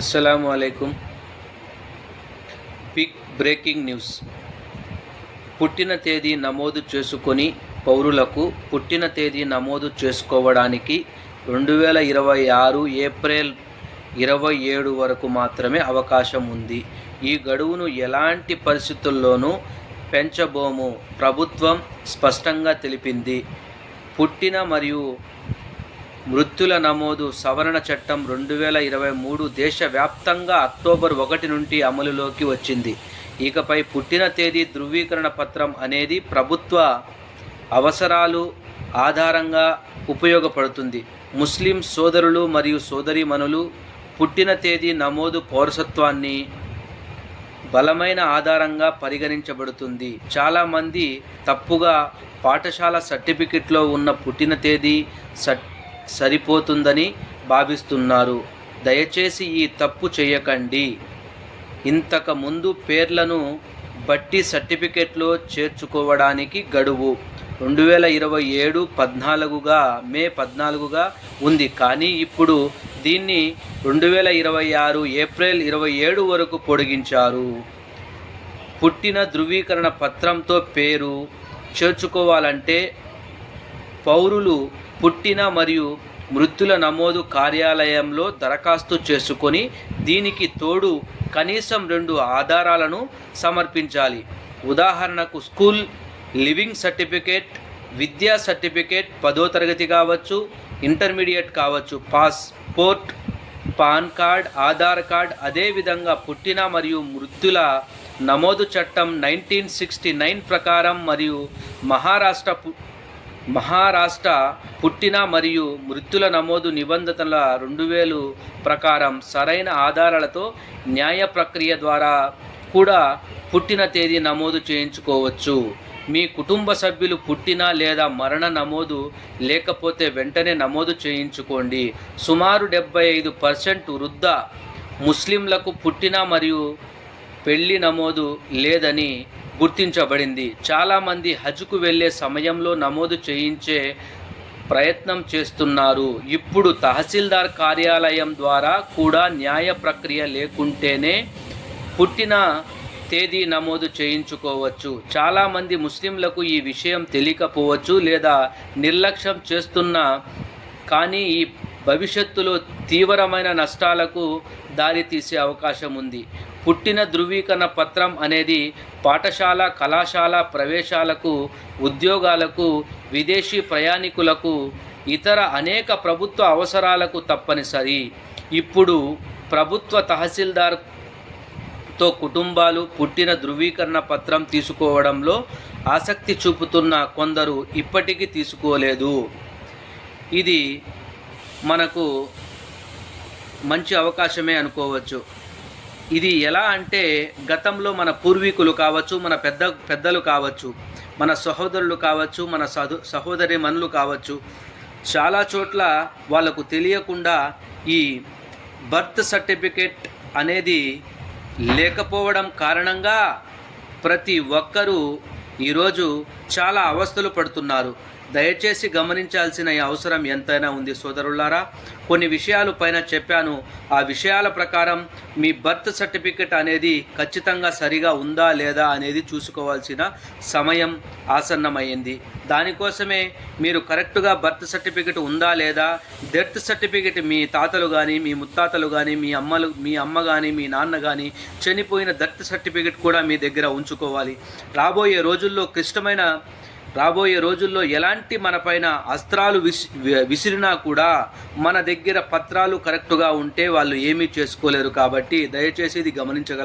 అస్సలం అయికం pick breaking news పుట్టిన తేదీ నమోదు చేసుకొని పౌరులకు పుట్టిన తేదీ నమోదు చేసుకోవడానికి రెండు వేల ఇరవై ఆరు ఏప్రిల్ ఇరవై ఏడు వరకు మాత్రమే అవకాశం ఉంది. ఈ గడువును ఎలాంటి పరిస్థితుల్లోనూ పెంచబోము ప్రభుత్వం స్పష్టంగా తెలిపింది. పుట్టిన మరియు మృత్యుల నమోదు సవరణ చట్టం రెండు వేల ఇరవై మూడు దేశవ్యాప్తంగా అక్టోబర్ ఒకటి నుండి అమలులోకి వచ్చింది. ఇకపై పుట్టిన తేదీ ధృవీకరణ పత్రం అనేది ప్రభుత్వ అవసరాలు ఆధారంగా ఉపయోగపడుతుంది. ముస్లిం సోదరులు మరియు సోదరీమణులు పుట్టిన తేదీ నమోదు పౌరసత్వాన్ని బలమైన ఆధారంగా పరిగణించబడుతుంది. చాలామంది తప్పుగా పాఠశాల సర్టిఫికెట్లో ఉన్న పుట్టిన తేదీ సట్ సరిపోతుందని భావిస్తున్నారు. దయచేసి ఈ తప్పు చేయకండి. ఇంతకు ముందు పేర్లను బట్టి సర్టిఫికెట్లో చేర్చుకోవడానికి గడువు రెండు వేల ఇరవై ఏడు పద్నాలుగుగా మే పద్నాలుగుగా ఉంది. కానీ ఇప్పుడు దీన్ని రెండు వేల ఇరవై ఆరు ఏప్రిల్ ఇరవై ఏడు వరకు పొడిగించారు. పుట్టిన ధృవీకరణ పత్రంతో పేరు చేర్చుకోవాలంటే పౌరులు పుట్టిన మరియు మృతుల నమోదు కార్యాలయంలో దరఖాస్తు చేసుకొని దీనికి తోడు కనీసం రెండు ఆధారాలను సమర్పించాలి. ఉదాహరణకు స్కూల్ లివింగ్ సర్టిఫికేట్ విద్యా సర్టిఫికేట్ పదో తరగతి కావచ్చు ఇంటర్మీడియట్ కావచ్చు passport PAN card Aadhaar card అదేవిధంగా పుట్టిన మరియు మృతుల నమోదు చట్టం నైన్టీన్ సిక్స్టీ నైన్ ప్రకారం మరియు మహారాష్ట్ర పు- మహారాష్ట్ర పుట్టిన మరియు మృత్యుల నమోదు నిబంధనల రెండు వేలు ప్రకారం సరైన ఆధారాలతో న్యాయ ప్రక్రియ ద్వారా కూడా పుట్టిన తేదీ నమోదు చేయించుకోవచ్చు. మీ కుటుంబ సభ్యులు పుట్టిన లేదా మరణ నమోదు లేకపోతే వెంటనే నమోదు చేయించుకోండి. సుమారు డెబ్బై ఐదు పర్సెంట్ వృద్ధ ముస్లింలకు పుట్టిన మరియు పెళ్ళి నమోదు లేదని గుర్తించబడింది. చాలామంది హజ్కు వెళ్ళే సమయంలో నమోదు చేయించే ప్రయత్నం చేస్తున్నారు. ఇప్పుడు తహసీల్దార్ కార్యాలయం ద్వారా కూడా న్యాయ ప్రక్రియ లేకుంటేనే పుట్టిన తేదీ నమోదు చేయించుకోవచ్చు. చాలామంది ముస్లింలకు ఈ విషయం తెలియకపోవచ్చు లేదా నిర్లక్ష్యం చేస్తున్న కానీ ఈ భవిష్యత్తులో తీవ్రమైన నష్టాలకు దారితీసే అవకాశం ఉంది. పుట్టిన ధృవీకరణ పత్రం అనేది పాఠశాల కళాశాల ప్రవేశాలకు ఉద్యోగాలకు విదేశీ ప్రయాణికులకు ఇతర అనేక ప్రభుత్వ అవసరాలకు తప్పనిసరి. ఇప్పుడు ప్రభుత్వ తహసీల్దార్తో కుటుంబాలు పుట్టిన ధృవీకరణ పత్రం తీసుకోవడంలో ఆసక్తి చూపుతున్న కొందరు ఇప్పటికీ తీసుకోలేదు. ఇది మనకు మంచి అవకాశమే అనుకోవచ్చు. ఇది ఎలా అంటే గతంలో మన పూర్వీకులు కావచ్చు మన పెద్ద పెద్దలు కావచ్చు మన సహోదరులు కావచ్చు మన సహో సహోదరి మనులు కావచ్చు చాలా చోట్ల వాళ్ళకు తెలియకుండా ఈ బర్త్ సర్టిఫికేట్ అనేది లేకపోవడం కారణంగా ప్రతి ఒక్కరూ ఈరోజు చాలా అవస్థలు పడుతున్నారు. దయచేసి గమనించాల్సిన ఈ అవసరం ఎంతైనా ఉంది సోదరులారా. కొన్ని విషయాలు పైన చెప్పాను. ఆ విషయాల ప్రకారం మీ బర్త్ సర్టిఫికెట్ అనేది ఖచ్చితంగా సరిగా ఉందా లేదా అనేది చూసుకోవాల్సిన సమయం ఆసన్నమైంది. దానికోసమే మీరు కరెక్ట్గా బర్త్ సర్టిఫికెట్ ఉందా లేదా డెత్ సర్టిఫికెట్ మీ తాతలు కానీ మీ ముత్తాతలు కానీ మీ అమ్మలు మీ అమ్మ కానీ మీ నాన్న కానీ చనిపోయిన డెత్ సర్టిఫికెట్ కూడా మీ దగ్గర ఉంచుకోవాలి. రాబోయే రోజుల్లో క్లిష్టమైన రాబోయే రోజుల్లో ఎలాంటి మనపైన అస్త్రాలు విసి విసిరినా కూడా మన దగ్గర పత్రాలు కరెక్టుగా ఉంటే వాళ్ళు ఏమీ చేసుకోలేరు కాబట్టి దయచేసి ఇది గమనించగల